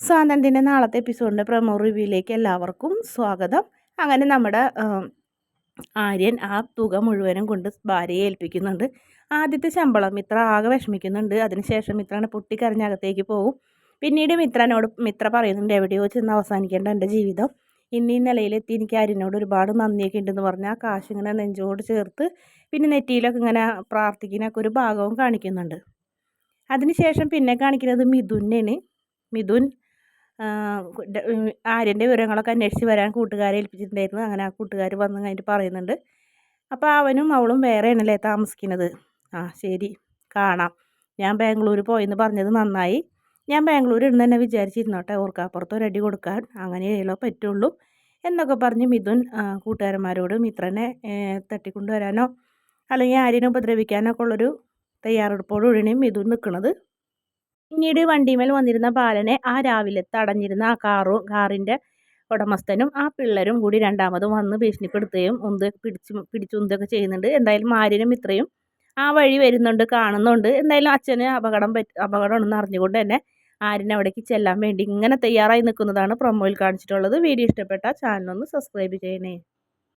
സ്വാതന്ത്ര്യന്റെ നാളത്തെ എപ്പിസോഡിന്റെ പ്രമോ റിവ്യൂയിലേക്ക് എല്ലാവർക്കും സ്വാഗതം. അങ്ങനെ നമ്മുടെ ആര്യൻ ആ തുക മുഴുവനും കൊണ്ട് ഭാര്യയെ ഏൽപ്പിക്കുന്നുണ്ട്. ആദ്യത്തെ ശമ്പളം മിത്ര ആകെ വിഷമിക്കുന്നുണ്ട്. അതിനുശേഷം മിത്രനെ പൊട്ടിക്കരഞ്ഞകത്തേക്ക് പോകും പിന്നീട് മിത്രനോട് മിത്ര പറയുന്നുണ്ട് എവിടെയോ ചെന്ന് അവസാനിക്കേണ്ട എന്റെ ജീവിതം. ഇന്ന് നിലയിലെത്തി എനിക്ക് ആര്യനോട് ഒരുപാട് നന്ദിയൊക്കെ ഉണ്ടെന്ന് പറഞ്ഞാൽ ആ കാശ് ഇങ്ങനെ നെഞ്ചോട് ചേർത്ത് പിന്നെ നെറ്റിയിലൊക്കെ ഇങ്ങനെ പ്രാർത്ഥിക്കുന്നൊക്കെ ഒരു ഭാഗവും കാണിക്കുന്നുണ്ട്. അതിനുശേഷം പിന്നെ കാണിക്കുന്നത് മിഥുനാണ് മിഥുൻ ആര്യന്റെ വിവരങ്ങളൊക്കെ അന്വേഷിച്ച് വരാൻ കൂട്ടുകാരെ ഏൽപ്പിച്ചിട്ടുണ്ടായിരുന്നു. അങ്ങനെ ആ കൂട്ടുകാർ വന്ന് കഴിഞ്ഞിട്ട് പറയുന്നുണ്ട്. അപ്പോൾ അവനും അവളും വേറെയാണല്ലേ താമസിക്കുന്നത്? ആ ശരി. കാണാം. ഞാൻ ബാംഗ്ലൂർ പോയെന്ന് പറഞ്ഞത് നന്നായി. ഞാൻ ബാംഗ്ലൂരിൽ ഇന്ന് തന്നെ വിചാരിച്ചിരുന്നോട്ടെ. ഓർക്കാപ്പുറത്ത് അടി കൊടുക്കാൻ അങ്ങനെയല്ലോ പറ്റുള്ളൂ എന്നൊക്കെ പറഞ്ഞ് മിഥുൻ കൂട്ടുകാരന്മാരോട് മിത്രനെ തട്ടിക്കൊണ്ടുവരാനോ അല്ലെങ്കിൽ ആര്യനെ ഉപദ്രവിക്കാനോ ഒക്കെ ഉള്ളൊരു തയ്യാറെടുപ്പോടുകൂടിയാണ് മിഥുൻ നിൽക്കുന്നത്. പിന്നീട് വണ്ടിമേൽ വന്നിരുന്ന ബാലനെ ആ രാവിലെ തടഞ്ഞിരുന്ന ആ കാറും കാറിന്റെ ഉടമസ്ഥനും ആ പിള്ളേരും കൂടി രണ്ടാമതും വന്ന് ഭീഷണിപ്പെടുത്തുകയും ഉന്ത് പിടിച്ച് പിടിച്ചുന്തൊക്കെ ചെയ്യുന്നുണ്ട്. എന്തായാലും മാര്യനും ഇത്രയും ആ വഴി വരുന്നുണ്ട് കാണുന്നുണ്ട്. എന്തായാലും അച്ഛന് അപകടം പറ്റ അപകടമാണെന്ന് അറിഞ്ഞുകൊണ്ട് തന്നെ ആര്യൻ അവിടേക്ക് ചെല്ലാൻ വേണ്ടി ഇങ്ങനെ തയ്യാറായി നിൽക്കുന്നതാണ് പ്രൊമോയിൽ കാണിച്ചിട്ടുള്ളത്. വീഡിയോ ഇഷ്ടപ്പെട്ട ചാനലൊന്ന് സബ്സ്ക്രൈബ് ചെയ്യണേ.